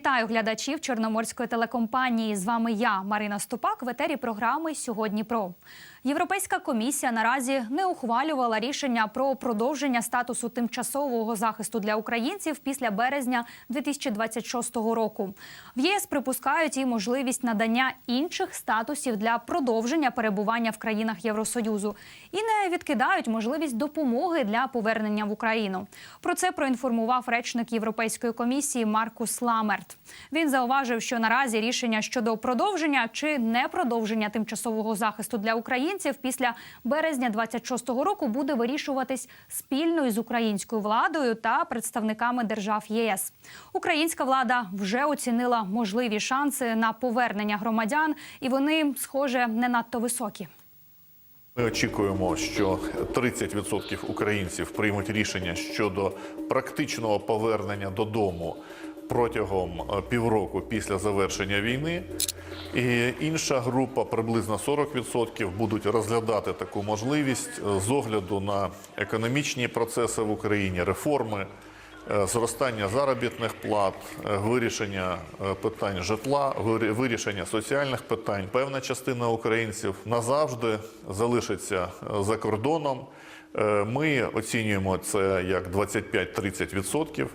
Вітаю глядачів Чорноморської телекомпанії. З вами я, Марина Ступак, в етері програми Сьогодні про Європейська комісія наразі не ухвалювала рішення про продовження статусу тимчасового захисту для українців після березня 2026 року. В ЄС припускають і можливість надання інших статусів для продовження перебування в країнах Євросоюзу і не відкидають можливість допомоги для повернення в Україну. Про це проінформував речник Європейської комісії Маркус Ламерт. Він зауважив, що наразі рішення щодо продовження чи не продовження тимчасового захисту для українців після березня 26-го року буде вирішуватись спільно із українською владою та представниками держав ЄС. Українська влада вже оцінила можливі шанси на повернення громадян, і вони, схоже, не надто високі. Ми очікуємо, що 30% українців приймуть рішення щодо практичного повернення додому протягом е, півроку після завершення війни. І інша група, приблизно 40%, будуть розглядати таку можливість е, з огляду на економічні процеси в Україні, реформи. е, Зростання заробітних плат, вирішення питань житла, вирі- вирішення соціальних питань. Певна частина українців назавжди залишиться за кордоном. Е, Ми оцінюємо це як 25-30%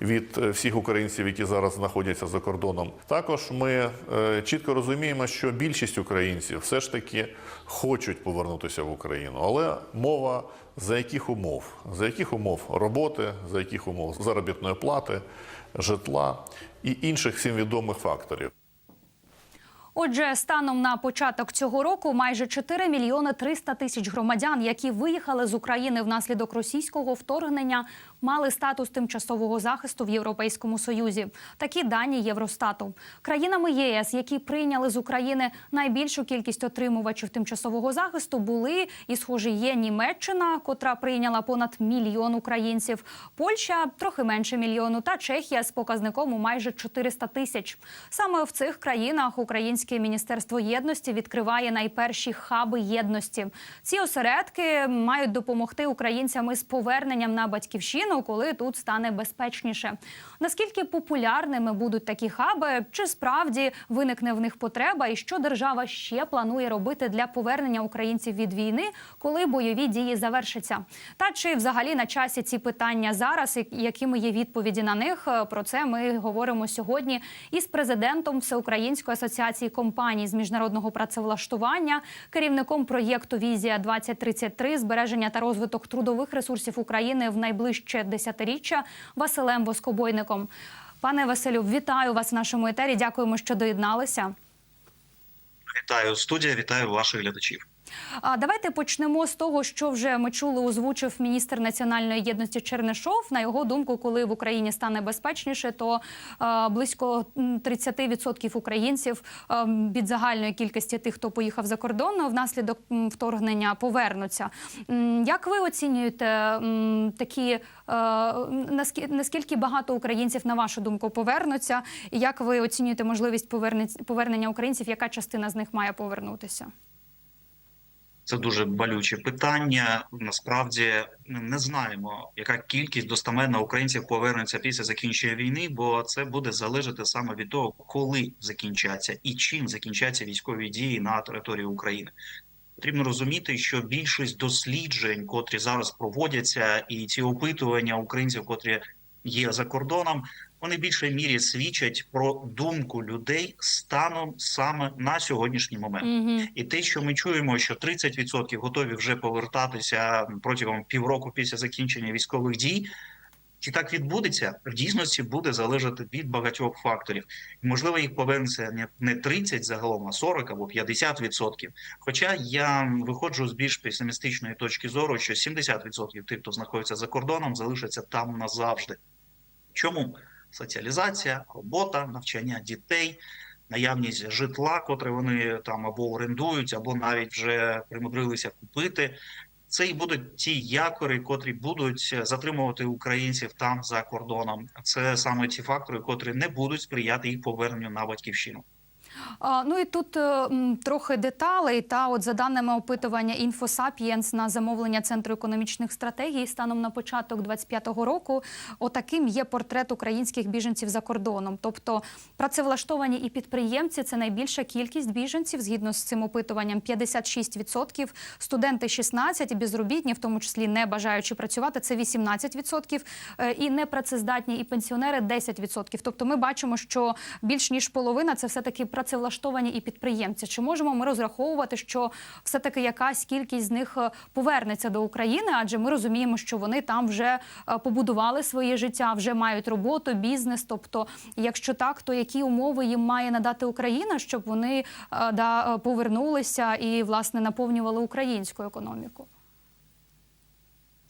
від е, всіх українців, які зараз знаходяться за кордоном. Також ми е, чітко розуміємо, що більшість українців все ж таки хочуть повернутися в Україну, але мова за яких умов? За яких умов роботи, за яких умов заробітної плати, житла і інших всім відомих факторів. Отже, станом на початок цього року майже 4 мільйони 300 тисяч громадян, які виїхали з України внаслідок російського вторгнення, мали статус тимчасового захисту в Європейському Союзі. Такі дані Євростату. Країнами ЄС, які прийняли з України найбільшу кількість отримувачів тимчасового захисту, були і, схоже, є Німеччина, котра прийняла понад мільйон українців, Польща трохи менше мільйону, та Чехія з показником у майже 400 тисяч. Саме в цих країнах українське міністерство єдності відкриває найперші хаби єдності. Ці осередки мають допомогти українцям із поверненням на батьківщину, коли тут стане безпечніше. Наскільки популярними будуть такі хаби? Чи справді виникне в них потреба, і що держава ще планує робити для повернення українців від війни, коли бойові дії завершаться? Та чи взагалі на часі ці питання зараз, і якими є відповіді на них? Про це ми говоримо сьогодні із президентом Всеукраїнської асоціації компаній з міжнародного працевлаштування, керівником проєкту Візія 2033 збереження та розвиток трудових ресурсів України в найближче десятиріччя Василем Воскобойником. Пане Василю, вітаю вас в нашому етері. Дякуємо, що доєдналися. Вітаю студія, вітаю ваших глядачів. А давайте почнемо з того, що вже ми чули, озвучив міністр національної єдності Чернишов. На його думку, коли в Україні стане безпечніше, то е, близько м, 30% українців е, від загальної кількості тих, хто поїхав за кордон, внаслідок вторгнення повернуться. Як ви оцінюєте такі е, наскільки, багато українців, на вашу думку, повернуться? Як ви оцінюєте можливість повернення українців? Яка частина з них має повернутися? Це дуже болюче питання. Насправді ми не знаємо, яка кількість достаменно українців повернеться після закінчення війни, бо це буде залежати саме від того, коли закінчаться і чим закінчаться військові дії на території України. Потрібно розуміти, що більшість досліджень, котрі зараз проводяться, і ці опитування українців, котрі є за кордоном, вони в більшій мірі свідчать про думку людей станом саме на сьогоднішній момент. Угу. І те, що ми чуємо, що 30% готові вже повертатися протягом півроку після закінчення військових дій. Чи так відбудеться, в дійсності буде залежати від багатьох факторів. І, можливо, їх повернеться не- не 30 загалом, а 40 або 50%. Хоча я виходжу з більш песимістичної точки зору, що 70% тих, хто знаходиться за кордоном, залишаться там назавжди. Чому соціалізація, робота, навчання дітей, наявність житла, котре вони там або орендують, або навіть вже примудрилися купити. Це і будуть ті якори, котрі будуть затримувати українців там за кордоном. Це саме ті фактори, котрі не будуть сприяти їх поверненню на батьківщину. Ну і тут е, трохи деталей. Та от за даними опитування «Інфосапієнс» на замовлення центру економічних стратегій станом на початок 25-го року, отаким є портрет українських біженців за кордоном. Тобто працевлаштовані і підприємці це найбільша кількість біженців згідно з цим опитуванням 56%, студенти 16%, безробітні, в тому числі не бажаючи працювати, це 18%, е, і непрацездатні і пенсіонери 10%. Тобто ми бачимо, що більш ніж половина це все таки працевлаштовані і підприємці. Чи можемо ми розраховувати, що все таки якась кількість з них е, повернеться до України? Адже ми розуміємо, що вони там вже е, побудували своє життя, вже мають роботу, бізнес. Тобто, якщо так, то які умови їм має надати Україна, щоб вони е, да, повернулися і власне наповнювали українську економіку?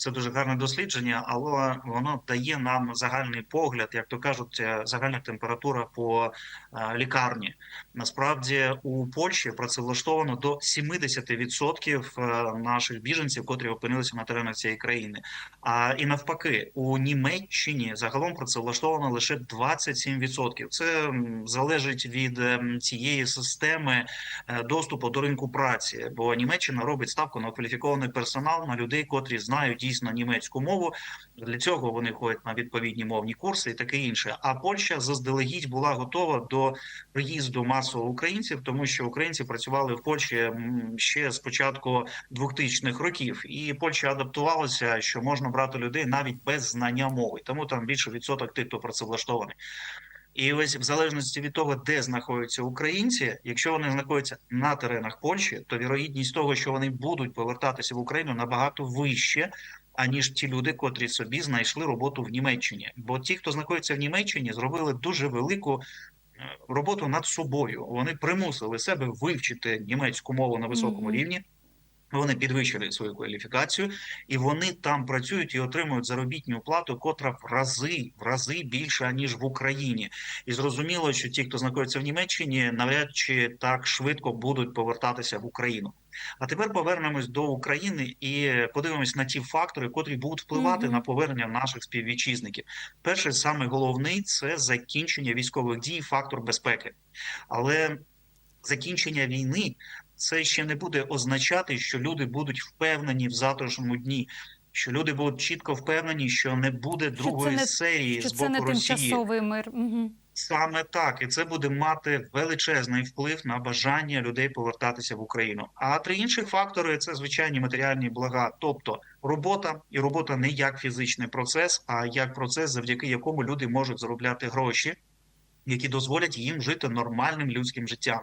Це дуже гарне дослідження, але воно дає нам загальний погляд, як то кажуть, е, загальна температура по е, лікарні. Насправді у Польщі працевлаштовано до 70% е, наших біженців, котрі опинилися на теренах цієї країни. А і навпаки, у Німеччині загалом працевлаштовано лише 27%. Це залежить від цієї системи доступу до ринку праці, бо Німеччина робить ставку на кваліфікований персонал, на людей, котрі знають дійсно німецьку мову. Для цього вони ходять на відповідні мовні курси і таке інше. А Польща заздалегідь була готова до приїзду масового українців, тому що українці працювали в Польщі ще з початку 2000-х років, і Польща адаптувалася, що можна брати людей навіть без знання мови. Тому там більше відсоток тих, хто працевлаштований. І ось в залежності від того, де знаходяться українці, якщо вони знаходяться на теренах Польщі, то вірогідність того, що вони будуть повертатися в Україну, набагато вище, аніж ті люди, котрі собі знайшли роботу в Німеччині. Бо ті, хто знаходиться в Німеччині, зробили дуже велику е, роботу над собою. Вони примусили себе вивчити німецьку мову на високому Мгм. рівні. Вони підвищили свою кваліфікацію, і вони там працюють і отримують заробітну плату, котра в рази в рази більша ніж в Україні. І зрозуміло, що ті, хто знаходиться в Німеччині, навряд чи так швидко будуть повертатися в Україну. А тепер повернемось до України і подивимось на ті фактори, котрі будуть впливати Мгм. на повернення наших співвітчизників. Перший саме головний це закінчення військових дій, фактор безпеки. Але закінчення війни це ще не буде означати, що люди будуть впевнені в завтрашньому дні. Що люди будуть чітко впевнені, що не буде Що це другої не- серії Що з це боку не Росії. тимчасовий мир? Угу. Саме так, і це буде мати величезний вплив на бажання людей повертатися в Україну. А три інші фактори це звичайні матеріальні блага, тобто робота, і робота не як фізичний процес, а як процес, завдяки якому люди можуть заробляти гроші, які дозволять їм жити нормальним людським життям.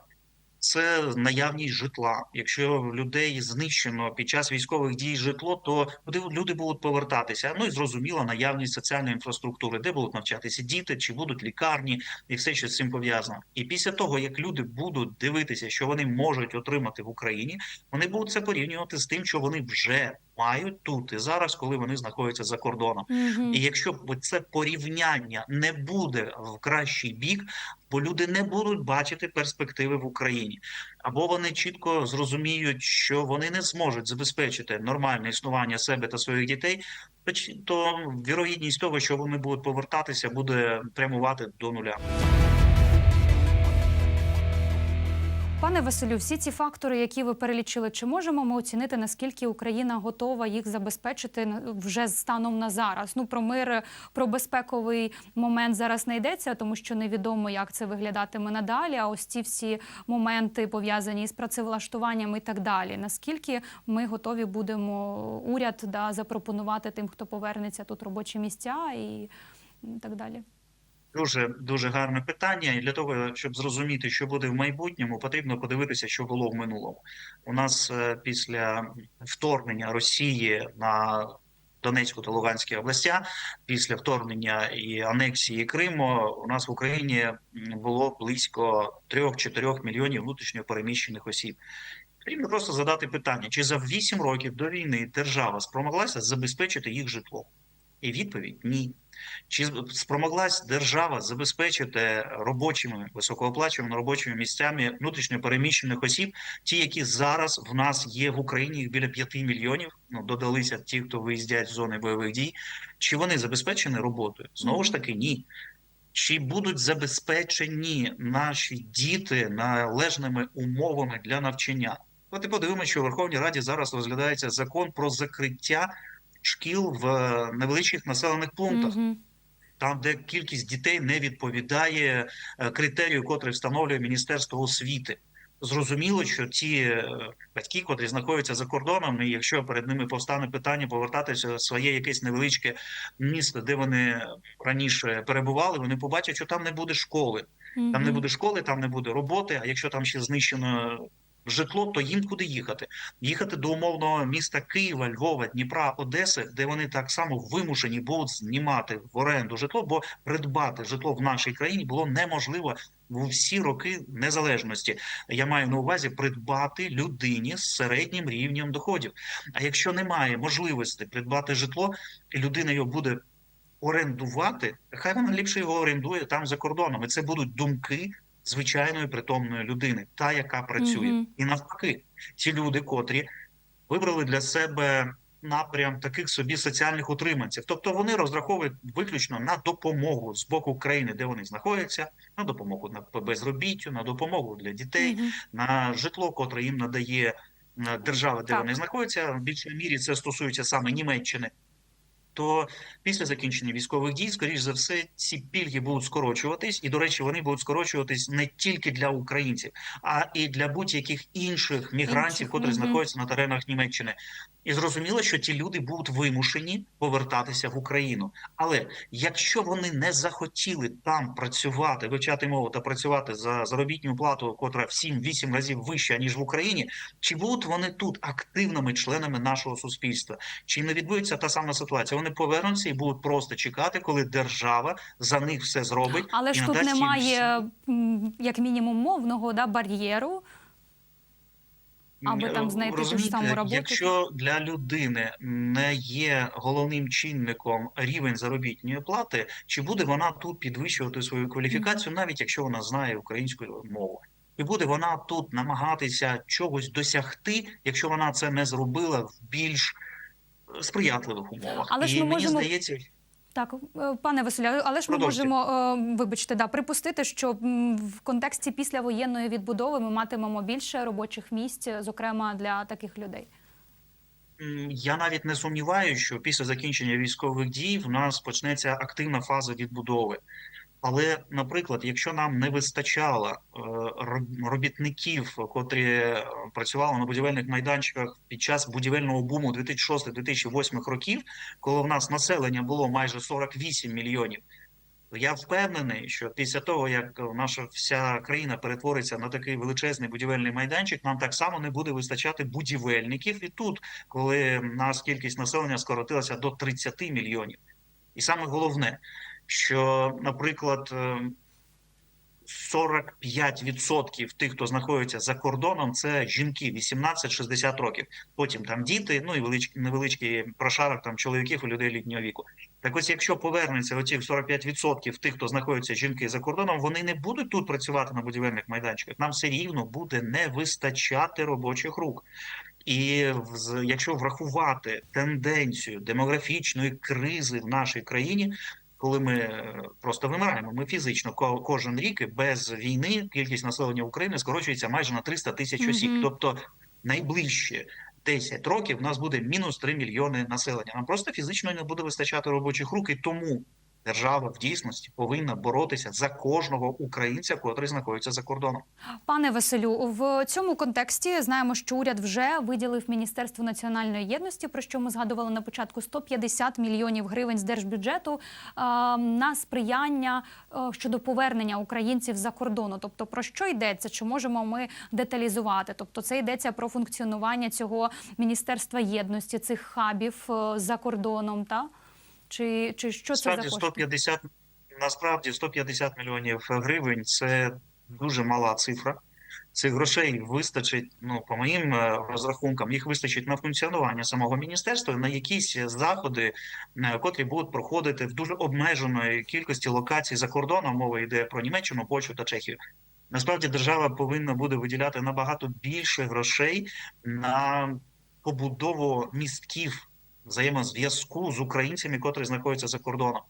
Це наявність житла. Якщо людей знищено під час військових дій житло, то люди будуть повертатися? Ну і зрозуміло, наявність соціальної інфраструктури, де будуть навчатися діти, чи будуть лікарні, і все, що з цим пов'язано. І після того, як люди будуть дивитися, що вони можуть отримати в Україні, вони будуть це порівнювати з тим, що вони вже мають тут і зараз, коли вони знаходяться за кордоном. Угу. І якщо це порівняння не буде в кращий бік, бо люди не будуть бачити перспективи в Україні, або вони чітко зрозуміють, що вони не зможуть забезпечити нормальне існування себе та своїх дітей, то вірогідність того, що вони будуть повертатися, буде прямувати до нуля. Пане Василю, всі ці фактори, які ви перелічили, чи можемо ми оцінити наскільки Україна готова їх забезпечити вже станом на зараз? Ну про мир, про безпековий момент зараз не йдеться, тому що невідомо, як це виглядатиме надалі. А ось ці всі моменти пов'язані з працевлаштуванням і так далі. Наскільки ми готові будемо уряд да запропонувати тим, хто повернеться тут робочі місця і так далі? Дуже дуже гарне питання, і для того, щоб зрозуміти, що буде в майбутньому, потрібно подивитися, що було в минулому. У нас е, після вторгнення Росії на Донецьку та Луганські областя, після вторгнення і анексії Криму, у нас в Україні було близько 3-4 мільйонів внутрішньо переміщених осіб. Потрібно просто задати питання: чи за 8 років до війни держава спромоглася забезпечити їх житло? І відповідь ні. Чи спромоглась держава забезпечити робочими високооплачуваними робочими місцями внутрішньо переміщених осіб, ті, які зараз в нас є в Україні, їх біля 5 мільйонів. Ну додалися ті, хто виїздять з зони бойових дій. Чи вони забезпечені роботою? Знову ж таки, ні. Чи будуть забезпечені наші діти належними умовами для навчання? І подивимося, що в Верховній Раді зараз розглядається закон про закриття шкіл в е, невеличких населених пунктах, Мгм. там, де кількість дітей не відповідає е, критерію, котрий встановлює Міністерство освіти. Зрозуміло, що ті е, батьки, котрі знаходяться за кордоном, і якщо перед ними повстане питання повертатися в своє якесь невеличке місто, де вони раніше перебували, вони побачать, що там не буде школи. Там не буде школи, там не буде роботи. А якщо там ще знищено житло, то їм куди їхати? Їхати до умовного міста Києва, Львова, Дніпра, Одеси, де вони так само вимушені будуть знімати в оренду житло, бо придбати житло в нашій країні було неможливо в всі роки незалежності. Я маю на увазі придбати людині з середнім рівнем доходів. А якщо немає можливості придбати житло, і людина його буде орендувати, хай вона ліпше його орендує там за кордоном. І це будуть думки звичайної притомної людини, та яка працює. Мгм. І навпаки, ті люди, котрі вибрали для себе напрям таких собі соціальних утриманців, тобто вони розраховують виключно на допомогу з боку країни, де вони знаходяться, на допомогу на безробіттю, на допомогу для дітей, Мгм. на житло, котре їм надає е, держава, де Так. вони знаходяться. В більшій мірі це стосується саме Німеччини. То після закінчення військових дій, скоріш за все, ці пільги будуть скорочуватись, і до речі, вони будуть скорочуватись не тільки для українців, а і для будь-яких інших мігрантів, котрі знаходяться на теренах Німеччини. І зрозуміло, що ті люди будуть вимушені повертатися в Україну. Але якщо вони не захотіли там працювати, вивчати мову та працювати за заробітну плату, котра в 7-8 разів вища ніж в Україні, чи будуть вони тут активними членами нашого суспільства? Чи не відбудеться та сама ситуація? Вони повернуться і будуть просто чекати, коли держава за них все зробить. Але і ж тут їм немає як мінімум мовного да, бар'єру. аби там знайти ту ж саму роботу. Якщо для людини не є головним чинником рівень заробітної плати, чи буде вона тут підвищувати свою кваліфікацію, навіть якщо вона знає українську мову? І буде вона тут намагатися чогось досягти, якщо вона це не зробила в більш сприятливих умовах. Але ж і ми мені можемо- здається, Так, е, пане Василю, але ж ми Продовжуйте. можемо, е, вибачте, да, припустити, що в контексті післявоєнної відбудови ми матимемо більше робочих місць, зокрема для таких людей. Я навіть не сумніваюся, що після закінчення військових дій в нас почнеться активна фаза відбудови. Але, наприклад, якщо нам не вистачало е, робітників, котрі е, працювали на будівельних майданчиках під час будівельного буму 2006-2008 років, коли в нас населення було майже 48 мільйонів, то я впевнений, що після того, як наша вся країна перетвориться на такий величезний будівельний майданчик, нам так само не буде вистачати будівельників і тут, коли нас кількість населення скоротилася до 30 мільйонів. І саме головне, що, наприклад, е, 45% тих, хто знаходиться за кордоном, це жінки 18-60 років. Потім там діти, ну і величкий невеличкий прошарок там чоловіків і людей літнього віку. Так ось, якщо повернеться оці 45% тих, хто знаходиться жінки за кордоном, вони не будуть тут працювати на будівельних майданчиках. Нам все рівно буде не вистачати робочих рук. І якщо врахувати тенденцію демографічної кризи в нашій країні, коли ми е, просто вимираємо, ми фізично ко- кожен рік без війни кількість населення України скорочується майже на 300 тисяч осіб. Мгм. Тобто найближче 10 років в нас буде мінус 3 мільйони населення. Нам просто фізично не буде вистачати робочих рук, і тому держава в дійсності повинна боротися за кожного українця, котрий знаходиться за кордоном. Пане Василю, в цьому контексті знаємо, що уряд вже виділив Міністерству національної єдності, про що ми згадували на початку 150 мільйонів гривень з держбюджету на сприяння щодо повернення українців за кордону. Тобто про що йдеться? Чи можемо ми деталізувати? Тобто, це йдеться про функціонування цього міністерства єдності, цих хабів е, за кордоном, та чи, чи що це за Насправді кошти? 150, насправді 150 мільйонів гривень це дуже мала цифра. Цих грошей вистачить, ну по моїм е, розрахункам, їх вистачить на функціонування самого міністерства, на якісь заходи, е, котрі будуть проходити в дуже обмеженої кількості локацій за кордоном. Мова йде про Німеччину, Польщу та Чехію. Насправді держава повинна буде виділяти набагато більше грошей на побудову містків взаємозв'язку з українцями, котрі знаходяться за кордоном.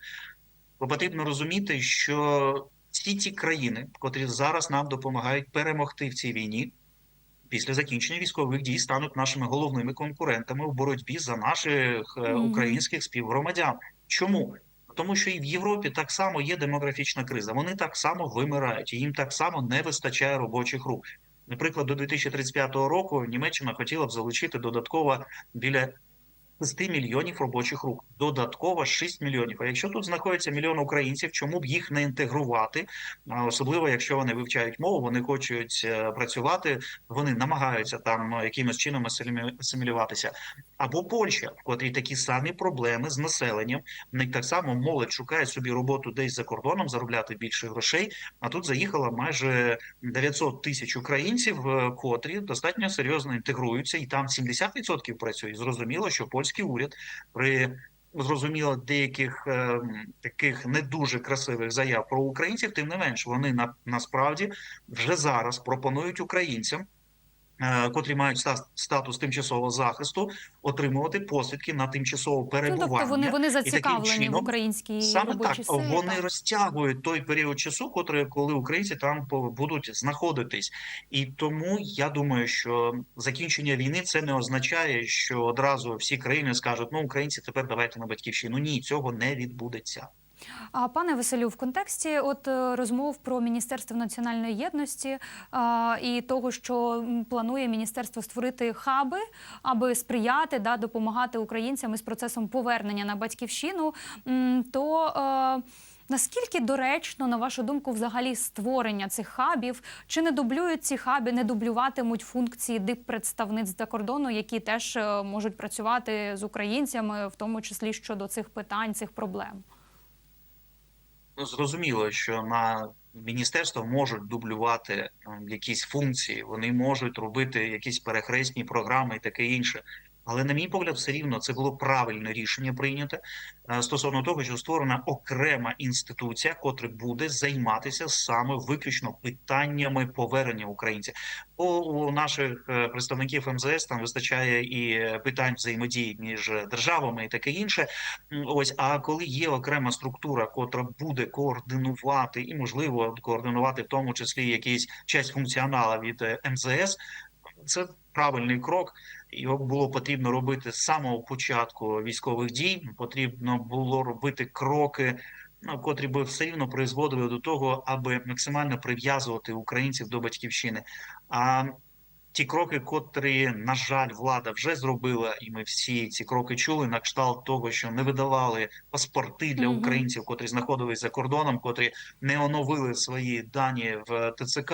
бо потрібно розуміти, що всі ті країни, котрі зараз нам допомагають перемогти в цій війні, після закінчення військових дій стануть нашими головними конкурентами у боротьбі за наших е, українських співгромадян. Чому? Тому що і в Європі так само є демографічна криза. Вони так само вимирають, і їм так само не вистачає робочих рук. Наприклад, до 2035 року Німеччина хотіла б залучити додатково біля 6 мільйонів робочих рук. Додатково 6 мільйонів. А якщо тут знаходиться мільйон українців, чому б їх не інтегрувати? Особливо, якщо вони вивчають мову, вони хочуть е, працювати, вони намагаються там е, якимось чином асимілюватися. Або Польща, в котрій такі самі проблеми з населенням. В них так само молодь шукає собі роботу десь за кордоном, заробляти більше грошей. А тут заїхало майже 900 тисяч українців, е, котрі достатньо серйозно інтегруються, і там 70% працює. Зрозуміло, що польський уряд при зрозуміло деяких е, таких не дуже красивих заяв про українців, тим не менш, вони на насправді вже зараз пропонують українцям. Е, Котрі мають ста- статус тимчасового захисту, отримувати посвідки на тимчасове Ну, перебування. тобто вони, вони зацікавлені в українській Саме так силі. вони так. розтягують той період часу, котрий, коли українці там будуть знаходитись, і тому я думаю, що закінчення війни це не означає, що одразу всі країни скажуть: ну українці тепер давайте на батьківщину. Ні, цього не відбудеться. А пане Василю, в контексті от е, розмов про Міністерство національної єдності а, і того, що планує міністерство створити хаби, аби сприяти да допомагати українцям із процесом повернення на батьківщину, то е, Наскільки доречно, на вашу думку, взагалі створення цих хабів? Чи не дублюють ці хаби, не дублюватимуть функції диппредставництв за кордону, які теж е, можуть працювати з українцями, в тому числі щодо цих питань, цих проблем? Ну, зрозуміло, що на міністерство можуть дублювати ем, якісь функції, вони можуть робити якісь перехресні програми і таке інше. Але, на мій погляд, все рівно це було правильне рішення прийняте е, стосовно того, що створена окрема інституція, котра буде займатися саме виключно питаннями повернення українців. У наших е, представників МЗС там вистачає і питань взаємодії між державами і таке інше. Ось, а коли є окрема структура, котра буде координувати і, можливо, координувати в тому числі якийсь часть функціонала від е, МЗС, це правильний крок. Його було потрібно робити з самого початку військових дій. Потрібно було робити кроки, ну, котрі би все рівно призводили до того, аби максимально прив'язувати українців до батьківщини. А ті кроки, котрі, на жаль, влада вже зробила, і ми всі ці кроки чули на кшталт того, що не видавали паспорти для українців, котрі знаходились за кордоном, котрі не оновили свої дані в ТЦК.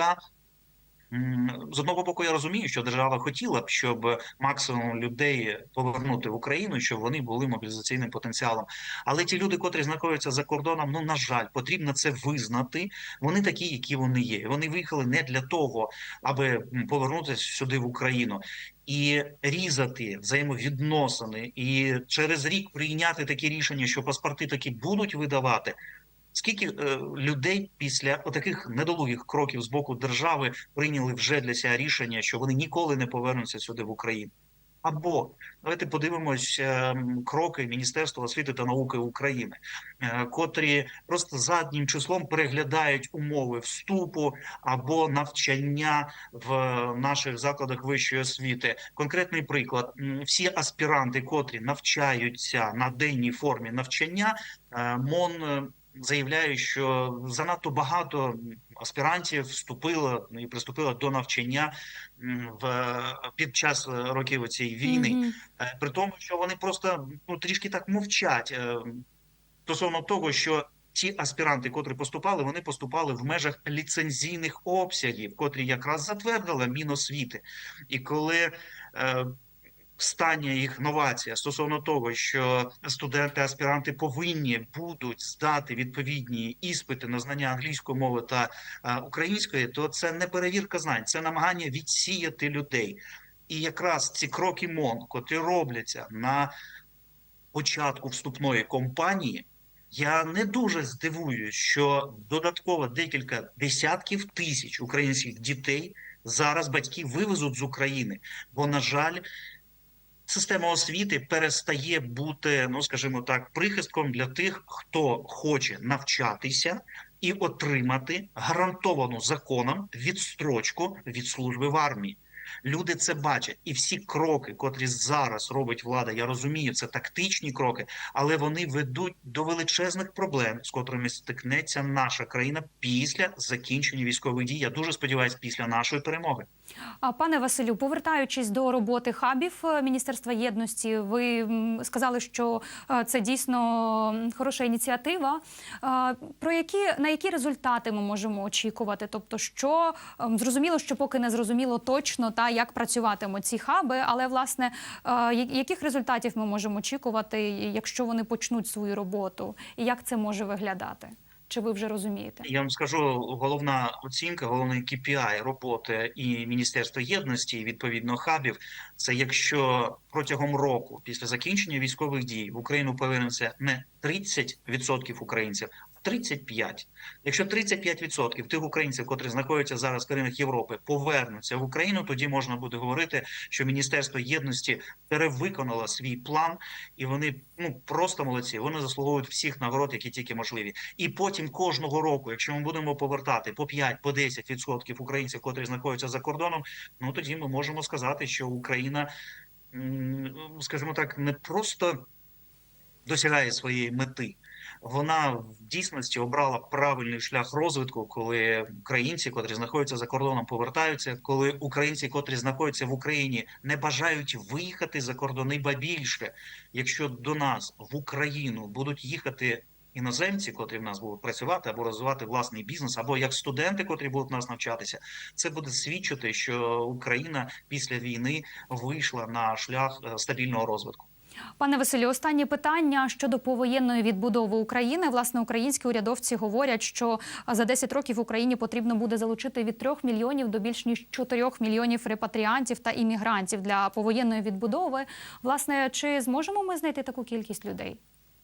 З одного боку, я розумію, що держава хотіла б, щоб максимум людей повернути в Україну, щоб вони були мобілізаційним потенціалом. Але ті люди, котрі знаходяться за кордоном, ну на жаль, потрібно це визнати. Вони такі, які вони є. Вони виїхали не для того, аби повернутися сюди в Україну. І різати взаємовідносини, і через рік прийняти такі рішення, що паспорти таки будуть видавати. Скільки е, людей після таких недолугих кроків з боку держави прийняли вже для себе рішення, що вони ніколи не повернуться сюди в Україну? Або давайте подивимось е, кроки Міністерства освіти та науки України, е, котрі просто заднім числом переглядають умови вступу або навчання в наших закладах вищої освіти. Конкретний приклад: всі аспіранти, котрі навчаються на денній формі навчання, МОН. Заявляю, що занадто багато аспірантів вступило і приступило до навчання в під час е, років цієї війни, Мгм. Е, при тому, що вони просто ну трішки так мовчать е, стосовно того, що ті аспіранти, котрі поступали, вони поступали в межах ліцензійних обсягів, котрі якраз затвердила Міносвіти. І коли е, Остання їх новація стосовно того, що студенти, аспіранти повинні будуть здати відповідні іспити на знання англійської мови та е, української, то це не перевірка знань, це намагання відсіяти людей. І якраз ці кроки МОН, котрі робляться на початку вступної кампанії, я не дуже здивуюсь, що додатково декілька десятків тисяч українських дітей зараз батьки вивезуть з України, бо на жаль. Система освіти перестає бути, ну скажімо так, прихистком для тих, хто хоче навчатися і отримати гарантовану законом відстрочку від служби в армії. Люди це бачать, і всі кроки, котрі зараз робить влада, я розумію, це тактичні кроки, але вони ведуть до величезних проблем, з котрими стикнеться наша країна після закінчення військових дій. Я дуже сподіваюся, після нашої перемоги. А, Пане Василю, повертаючись до роботи хабів е, Міністерства єдності, ви сказали, що е, це дійсно хороша ініціатива. Про які на які результати ми можемо очікувати? Тобто, що ем, зрозуміло, що поки не зрозуміло точно та як працюватимуть ці хаби, але власне е, яких результатів ми можемо очікувати, якщо вони почнуть свою роботу, і як це може виглядати? Чи ви вже розумієте? Я вам скажу, головна оцінка, головний KPI роботи і Міністерства єдності, і відповідно хабів, це якщо протягом року, після закінчення військових дій, в Україну повернеться не 30% українців, 35%. Якщо 35% тих українців, котрі знаходяться зараз в країнах Європи, повернуться в Україну, тоді можна буде говорити, що Міністерство єдності перевиконало свій план, і вони ну просто молодці. Вони заслуговують всіх нагород, які тільки можливі. І потім кожного року, якщо ми будемо повертати по 5, по 10% українців, котрі знаходяться за кордоном, ну тоді ми можемо сказати, що Україна, скажімо так, не просто досягає своєї мети. Вона в дійсності обрала правильний шлях розвитку, коли українці, котрі знаходяться за кордоном, повертаються, коли українці, котрі знаходяться в Україні, не бажають виїхати за кордони, ба більше, якщо до нас в Україну будуть їхати іноземці, котрі в нас будуть працювати або розвивати власний бізнес, або як студенти, котрі будуть в нас навчатися, це буде свідчити, що Україна після війни вийшла на шлях е, стабільного розвитку. Пане Василю, останнє питання щодо повоєнної відбудови України. Власне, українські урядовці говорять, що за 10 років Україні потрібно буде залучити від 3 мільйонів до більш ніж 4 мільйонів репатріантів та іммігрантів для повоєнної відбудови. Власне, чи зможемо ми знайти таку кількість людей,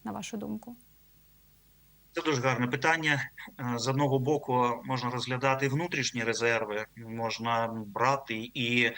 на вашу думку? Це дуже гарне питання. Е, З одного боку можна розглядати внутрішні резерви, можна брати і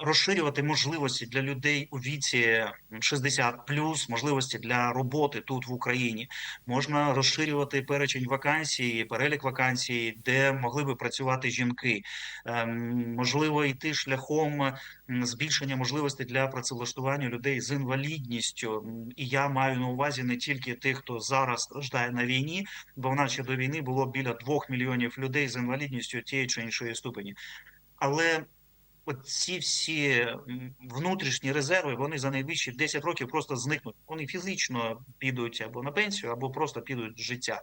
розширювати можливості для людей у віці 60 плюс, можливості для роботи тут в Україні. Можна розширювати перечень вакансій, перелік вакансій, де могли би працювати жінки. Ем, Можливо, йти шляхом збільшення можливостей для працевлаштування людей з інвалідністю. І я маю на увазі не тільки тих, хто зараз страждає на війні, бо в нас ще до війни було біля двох мільйонів людей з інвалідністю тієї чи іншої ступені. Але ці всі внутрішні резерви, вони за найближчі 10 років просто зникнуть. Вони фізично підуть або на пенсію, або просто підуть з життя.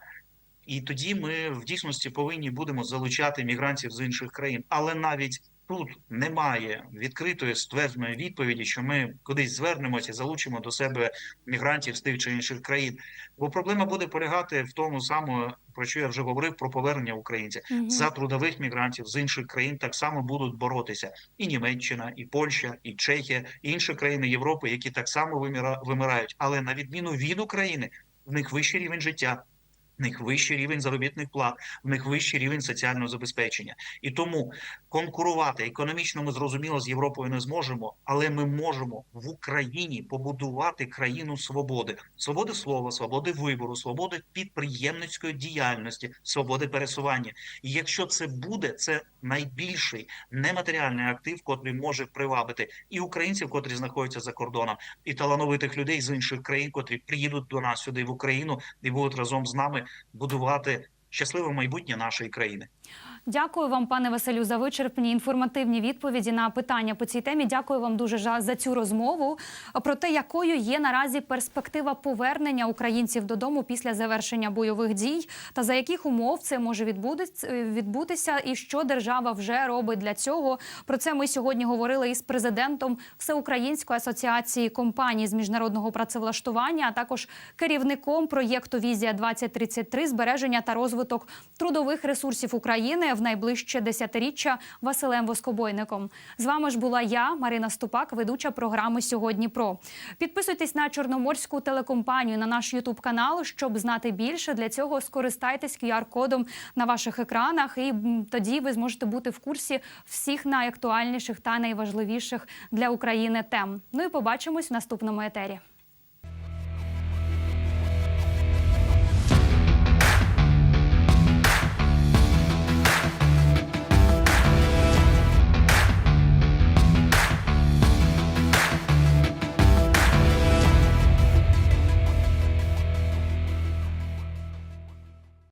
І тоді ми в дійсності повинні будемо залучати мігрантів з інших країн. Але навіть тут немає відкритої ствердженої відповіді, що ми кудись звернемося і залучимо до себе мігрантів з тих чи інших країн. Бо проблема буде полягати в тому самому, про що я вже говорив, про повернення українців Мгм. за трудових мігрантів з інших країн так само будуть боротися і Німеччина, і Польща, і Чехія, і інші країни Європи, які так само вимира- вимирають. Але на відміну від України, в них вищий рівень життя. В них вищий рівень заробітних плат, в них вищий рівень соціального забезпечення, і тому конкурувати економічно ми зрозуміло з Європою не зможемо, але ми можемо в Україні побудувати країну свободи, свободи слова, свободи вибору, свободи підприємницької діяльності, свободи пересування. І якщо це буде, це найбільший нематеріальний актив, котрий може привабити і українців, котрі знаходяться за кордоном, і талановитих людей з інших країн, котрі приїдуть до нас сюди в Україну і будуть разом з нами будувати щасливе майбутнє нашої країни. Дякую вам, пане Василю, за вичерпні інформативні відповіді на питання по цій темі. Дякую вам дуже за, цю розмову. Про те, якою є наразі перспектива повернення українців додому після завершення бойових дій, та за яких умов це може відбутися, і що держава вже робить для цього. Про це ми сьогодні говорили із президентом Всеукраїнської асоціації компаній з міжнародного працевлаштування, а також керівником проєкту Візія 2033 збереження та розвиток трудових ресурсів України. В найближче десятиріччя Василем Воскобойником. З вами ж була я, Марина Ступак, ведуча програми Сьогодні. Про підписуйтесь на Чорноморську телекомпанію на наш Ютуб канал, щоб знати більше. Для цього скористайтесь QR-кодом на ваших екранах, і тоді ви зможете бути в курсі всіх найактуальніших та найважливіших для України тем. Ну і побачимось в наступному етері.